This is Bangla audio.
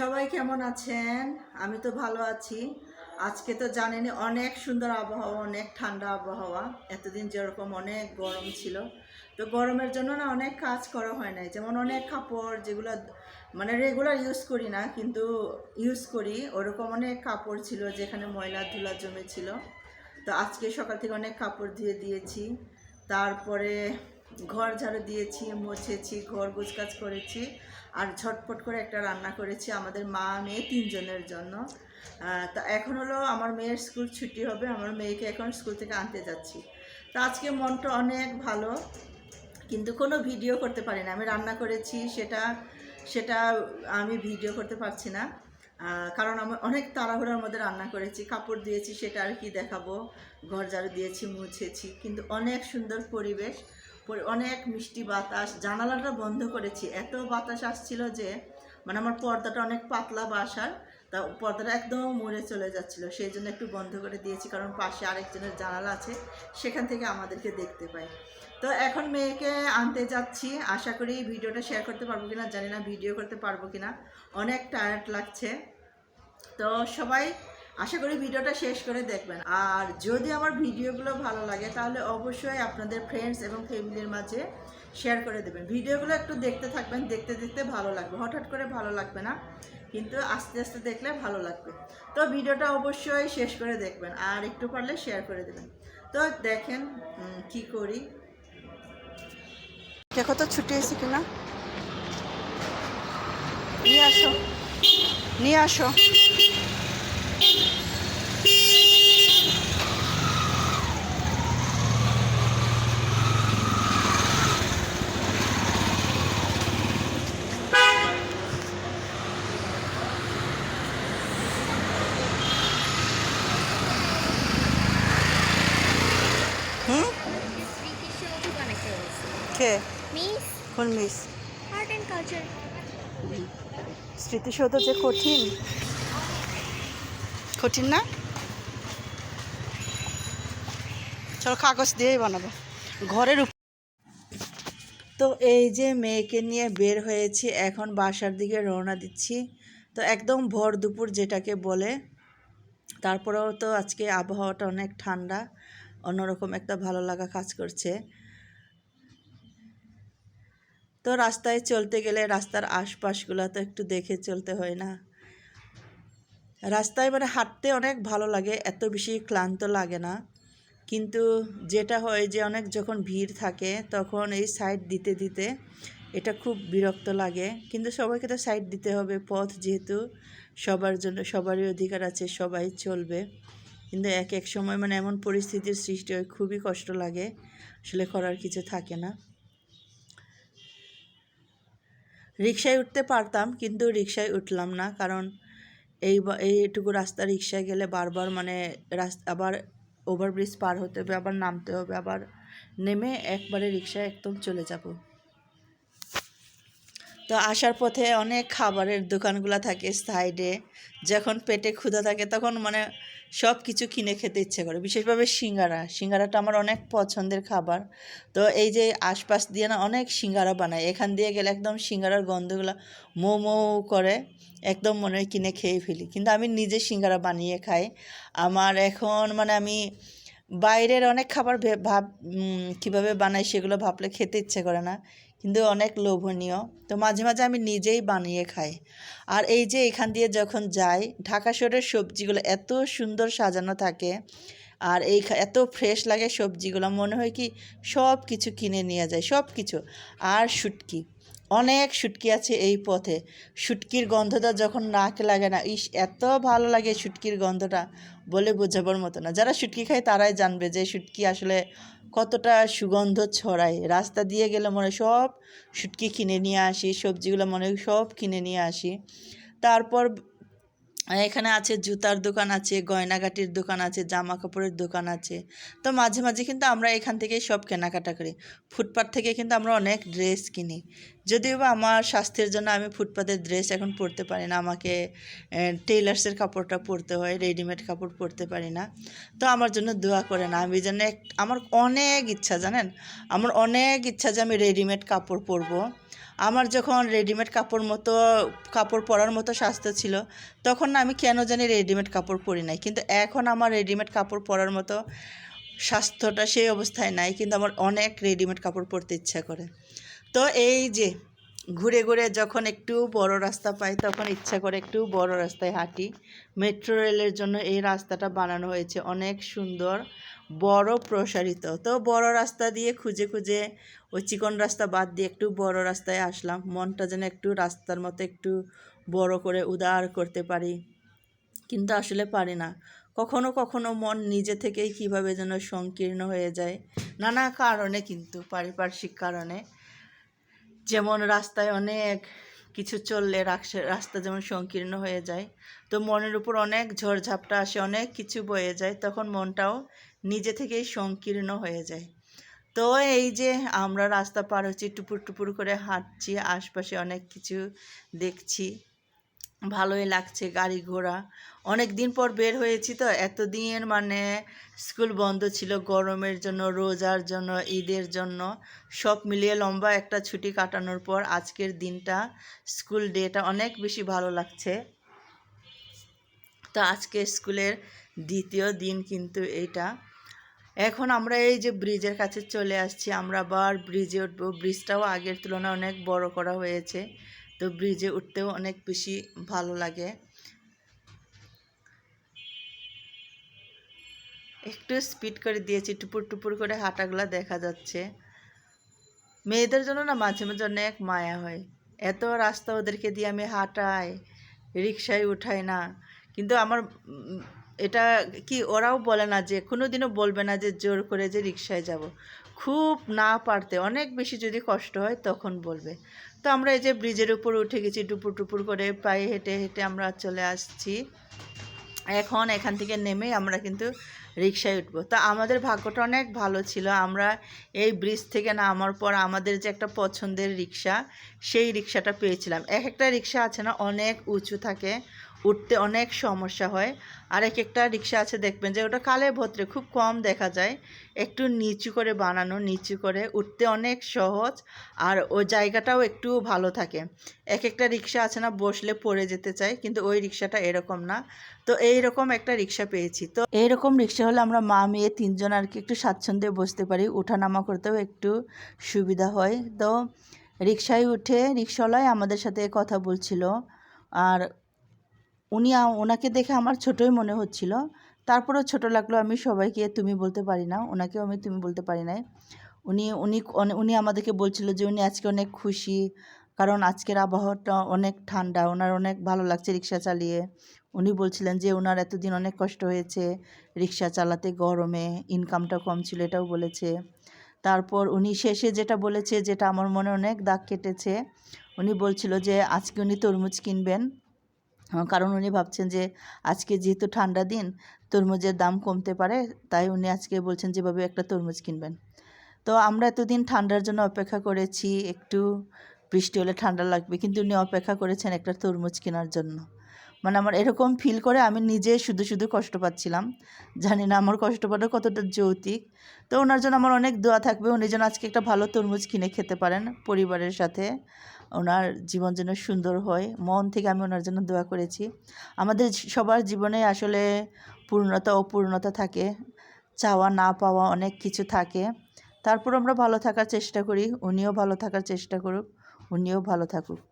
সবাই কেমন আছেন? আমি তো ভালো আছি। আজকে তো জানেনই অনেক সুন্দর আবহাওয়া, অনেক ঠান্ডা আবহাওয়া। এতদিন যেরকম অনেক গরম ছিল। তো গরমের জন্য না অনেক কাজ করা হয় নাই। যেমন অনেক কাপড় যেগুলো মানে রেগুলার ইউজ করি না, কিন্তু ইউজ করি। ওরকম অনেক কাপড় ছিল যেখানে ময়লা ধুলা জমেছিল তো আজকে সকাল থেকে অনেক কাপড় ধুয়ে দিয়েছি। তারপরে ঘর ঝাড়ু দিয়েছি, মুছেছি, ঘর গুছকাজ করেছি আর ঝটপট করে একটা রান্না করেছি আমাদের মা মেয়ে তিনজনের জন্য। তা এখন হলো আমার মেয়ের স্কুল ছুটি হবে, আমার মেয়েকে এখন স্কুল থেকে আনতে যাচ্ছি। তো আজকে মনটা অনেক ভালো, কিন্তু কোনো ভিডিও করতে পারি না। আমি রান্না করেছি, সেটা সেটা আমি ভিডিও করতে পারছি না। কারণ আমি অনেক তাড়াহুড়োর মধ্যে রান্না করেছি, কাপড় দিয়েছি, সেটা আর কি দেখাবো। ঘর ঝাড়ু দিয়েছি, মুছেছি, কিন্তু অনেক সুন্দর পরিবেশ। পরি- অনেক মিষ্টি বাতাস, জানালাটা বন্ধ করেছি। এত বাতাস আসছিল যে মানে আমার পর্দাটা অনেক পাতলা বাসার, তা পর্দাটা একদম মরে চলে যাচ্ছিল। সেই জন্য একটু বন্ধ করে দিয়েছি, কারণ পাশে আরেকজনের জানালা আছে, সেখান থেকে আমাদেরকে দেখতে পাই। তো এখন মেয়েকে আনতে যাচ্ছি। আশা করি ভিডিওটা শেয়ার করতে পারব কিনা জানি না ভিডিও করতে পারব কিনা। অনেক টায়ার্ড লাগছে। তো সবাই আশা করি ভিডিওটা শেষ করে দেখবেন। আর যদি আমার ভিডিওগুলো ভালো লাগে, তাহলে অবশ্যই আপনাদের ফ্রেন্ডস এবং ফ্যামিলির মাঝে শেয়ার করে দেবেন। ভিডিওগুলো একটু দেখতে থাকবেন, দেখতে দেখতে ভালো লাগবে। হঠাৎ করে ভালো লাগবে না, কিন্তু আস্তে আস্তে দেখলে ভালো লাগবে। তো ভিডিওটা অবশ্যই শেষ করে দেখবেন, আর একটু পারলে শেয়ার করে দেবেন। তো দেখেন কি করি। দেখো তো, ছুটি এসে কিনা? নিয়ে আসো নিয়ে আসো। কোন মিস? স্মৃতিসৌধ যে কঠিন। কঠিন না? চলো কাগজ দিয়েই বানাবো। ঘরের তো এই যে মেয়েকে নিয়ে বের হয়েছি এখন বাসার দিকে রওনা দিচ্ছি। তো একদম ভর দুপুর যেটাকে বলে তারপরেও তো আজকে আবহাওয়াটা অনেক ঠান্ডা অন্যরকম একটা ভালো লাগা কাজ করছে। তো রাস্তায় চলতে গেলে রাস্তার আশপাশগুলো তো একটু দেখে চলতে হয় না। রাস্তায় মানে হাঁটতে অনেক ভালো লাগে, এত বেশি ক্লান্ত লাগে না। কিন্তু যেটা হয় যে অনেক যখন ভিড় থাকে তখন এই সাইড দিতে দিতে এটা খুব বিরক্ত লাগে। কিন্তু সবাইকে তো সাইড দিতে হবে, পথ যেহেতু সবার জন্য, সবারই অধিকার আছে, সবাই চলবে। কিন্তু এক এক সময় মানে এমন পরিস্থিতির সৃষ্টি হয়, খুবই কষ্ট লাগে। আসলে করার কিছু থাকে না। রিক্সায় উঠতে পারতাম, কিন্তু রিক্সায় উঠলাম না। কারণ এই এইটুকু রাস্তা রিক্সায় গেলে বারবার মানে রাস্তা, আবার ওভারব্রিজ পার হতে হবে, আবার নামতে হবে, আবার নেমে একবারে রিক্সায় একদম চলে যাব। তো আসার পথে অনেক খাবারের দোকানগুলো থাকে সাইডে। যখন পেটে ক্ষুধা থাকে তখন মানে সব কিছু কিনে খেতে ইচ্ছে করে। বিশেষভাবে সিঙ্গারা। সিঙ্গারাটা আমার অনেক পছন্দের খাবার। তো এই যে আশপাশ দিয়ে না অনেক সিঙ্গারা বানায়। এখান দিয়ে গেলে একদম সিঙ্গারার গন্ধগুলো মো মো করে একদম মনে হয় কিনে খেয়ে ফেলি। কিন্তু আমি নিজে সিঙ্গারা বানিয়ে খাই। আমার এখন মানে আমি বাইরের অনেক খাবার ভাব কীভাবে বানাই সেগুলো ভাবলে খেতে ইচ্ছে করে না, কিন্তু অনেক লোভনীয়। তো মাঝে মাঝে আমি নিজেই বানিয়ে খাই। আর এই যে এখান দিয়ে যখন যাই, ঢাকা শহরের সবজিগুলো এত সুন্দর সাজানো থাকে আর এই এত ফ্রেশ লাগে সবজিগুলো, মনে হয় কি সব কিছু কিনে নিয়ে যায় সব কিছু আর শুটকি, অনেক শুটকি আছে এই পথে। শুটকির গন্ধটা যখন নাকে লাগে না, ইস, এত ভালো লাগে শুটকির গন্ধটা বলে বোঝাবার মতো না। যারা শুটকি খায় তারাই জানবে যে শুটকি আসলে কতটা সুগন্ধ ছড়ায়। রাস্তা দিয়ে গেলে মনে সব শুটকি কিনে নিয়ে আসি, সবজিগুলো মনে সব কিনে নিয়ে আসি। তারপর এখানে আছে জুতার দোকান আছে, গয়নাগাটির দোকান আছে জামা কাপড়ের দোকান আছে। তো মাঝে মাঝে কিন্তু আমরা এখান থেকেই সব কেনাকাটা করি। ফুটপাথ থেকে কিন্তু আমরা অনেক ড্রেস কিনি। যদিও বা আমার স্বাস্থ্যের জন্য আমি ফুটপাতের ড্রেস এখন পরতে পারি না, আমাকে টেইলার্সের কাপড়টা পরতে হয় রেডিমেড কাপড় পরতে পারি না। তো আমার জন্য দোয়া করে না আমি যেন আমার অনেক ইচ্ছা, জানেন? আমার অনেক ইচ্ছা যে আমি রেডিমেড কাপড় পরবো। আমার যখন রেডিমেড কাপড় মতো, কাপড় পরার মতো স্বাস্থ্য ছিল, তখন আমি কেন জানি রেডিমেড কাপড় পরি নাই। কিন্তু এখন আমার রেডিমেড কাপড় পরার মতো স্বাস্থ্যটা সেই অবস্থায় নাই, কিন্তু আমার অনেক রেডিমেড কাপড় পরতে ইচ্ছা করে। তো এই যে ঘুরে ঘুরে যখন একটু বড় রাস্তা পাই, তখন ইচ্ছা করে একটু বড় রাস্তায় হাঁটি। মেট্রো রেলের জন্য এই রাস্তাটা বানানো হয়েছে। অনেক সুন্দর বড় প্রসারিত। তো বড় রাস্তা দিয়ে খুঁজে খুঁজে ওই চিকন রাস্তা বাদ দিয়ে একটু বড় রাস্তায় আসলাম। মনটা যেন একটু রাস্তার মতো একটু বড় করে উদার করতে পারি। কিন্তু আসলে পারি না। কখনো কখনো মন নিজে থেকেই কীভাবে যেন সংকীর্ণ হয়ে যায়, নানা কারণে কিন্তু, পারিপার্শ্বিক কারণে। যেমন রাস্তায় অনেক কিছু চললে রাস্তা যেমন সংকীর্ণ হয়ে যায়, তো মনের উপর অনেক ঝড়ঝাপটা আসে, অনেক কিছু বয়ে যায়, তখন মনটাও নিজে থেকেই সংকীর্ণ হয়ে যায়। তো এই যে আমরা রাস্তা পার হচ্ছি, টুপুর টুপুর করে হাঁটছি, আশপাশে অনেক কিছু দেখছি, ভালোই লাগছে গাড়ি ঘোড়া। অনেক দিন পর বের হয়েছি তো এতদিন মানে স্কুল বন্ধ ছিল, গরমের জন্য, রোজার জন্য, ঈদের জন্য, সব মিলিয়ে লম্বা একটা ছুটি কাটানোর পর আজকের দিনটা, স্কুল ডেটা অনেক বেশি ভালো লাগছে। তো আজকে স্কুলের দ্বিতীয় দিন কিন্তু এইটা। এখন আমরা এই যে ব্রিজের কাছে চলে আসছি, আমরা আবার ব্রিজে উঠবো। ব্রিজটাও আগের তুলনায় অনেক বড় করা হয়েছে, তো ব্রিজে উঠতেও অনেক বেশি ভালো লাগে। একটু স্পিড করে দিয়েছি, টুপুর টুপুর করে হাঁটাগুলো দেখা যাচ্ছে। মেয়েদের জন্য না মাঝে মাঝে অনেক মায়া হয়। এত রাস্তা ওদেরকে দিয়ে আমি হাঁটাই, রিক্সায় উঠাই না। কিন্তু আমার এটা কি ওরাও বলে না যে কোনো দিনও বলবে না যে জোর করে যে রিক্সায় যাব। খুব না পারতে, অনেক বেশি যদি কষ্ট হয় তখন বলবে। তো আমরা এই যে ব্রিজের উপর উঠে গেছি, টুপুর টুপুর করে পায়ে হেঁটে হেঁটে আমরা চলে আসছি। এখন এখান থেকে নেমে আমরা কিন্তু রিক্সায় উঠবো। তো আমাদের ভাগ্যটা অনেক ভালো ছিল। আমরা এই ব্রিজ থেকে নামার পর আমাদের যে একটা পছন্দের রিক্সা সেই রিক্সাটা পেয়েছিলাম। এক একটা রিক্সা আছে না, অনেক উঁচু থাকে। উঠতে অনেক সমস্যা হয়। আর এক একটা রিক্সা আছে, দেখবেন যে ওটা কালে ভদ্রে খুব কম দেখা যায়। একটু নিচু করে বানানো, নিচু করে উঠতে অনেক সহজ আর ওই জায়গাটাও একটু ভালো থাকে। এক একটা রিক্সা আছে না, বসলে পড়ে যেতে চায়, কিন্তু ওই রিক্সাটা এরকম না। তো এই রকম একটা রিক্সা পেয়েছি। তো এইরকম রিক্সা হলে আমরা মা, মেয়ে তিনজন আর কি একটু স্বাচ্ছন্দ্যে বসতে পারি ওঠানামা করতেও একটু সুবিধা হয়। তো রিক্সায় উঠে রিক্সাওয়ালাই আমাদের সাথে কথা বলছিল। আর উনি ওনাকে দেখে আমার ছোটোই মনে হচ্ছিল। তারপরেও ছোট লাগল আমি সবাইকে, তুমি বলতে পারি না, ওনাকেও আমি তুমি বলতে পারি নাই। উনি উনি উনি আমাদেরকে বলছিল যে উনি আজকে অনেক খুশি, কারণ আজকের আবহাওয়াটা অনেক ঠান্ডা, ওনার অনেক ভালো লাগছে রিক্সা চালিয়ে। উনি বলছিলেন যে ওনার এতদিন অনেক কষ্ট হয়েছে রিক্সা চালাতে, গরমে ইনকামটা কম ছিল এটাও বলেছে। তারপর উনি শেষে যেটা বলেছে, যেটা আমার মনে অনেক দাগ কেটেছে, উনি বলছিল যে আজকে উনি তরমুজ কিনবেন। কারণ উনি ভাবছেন যে আজকে যেহেতু ঠান্ডা দিন, তরমুজের দাম কমতে পারে, তাই উনি আজকে বলছেন যেভাবে একটা তরমুজ কিনবেন। তো আমরা এতদিন ঠান্ডার জন্য অপেক্ষা করেছি, একটু বৃষ্টি হলে ঠান্ডা লাগবে, কিন্তু উনি অপেক্ষা করেছেন একটা তরমুজ কেনার জন্য। মানে আমার এরকম ফিল করে আমি নিজে শুধু শুধু কষ্ট পাচ্ছিলাম। জানি না আমার কষ্ট পাওয়াটা কতটা যৌতিক। তো ওনার জন্য আমার অনেক দোয়া থাকবে, উনি যেন আজকে একটা ভালো তরমুজ কিনে খেতে পারেন পরিবারের সাথে। ওনার জীবন যেন সুন্দর হয়, মন থেকে আমি ওনার জন্য দোয়া করেছি। আমাদের সবার জীবনে আসলে পূর্ণতা, অপূর্ণতা থাকে। চাওয়া না পাওয়া অনেক কিছু থাকে। তারপর আমরা ভালো থাকার চেষ্টা করি, উনিও ভালো থাকার চেষ্টা করুক, উনিও ভালো থাকুক।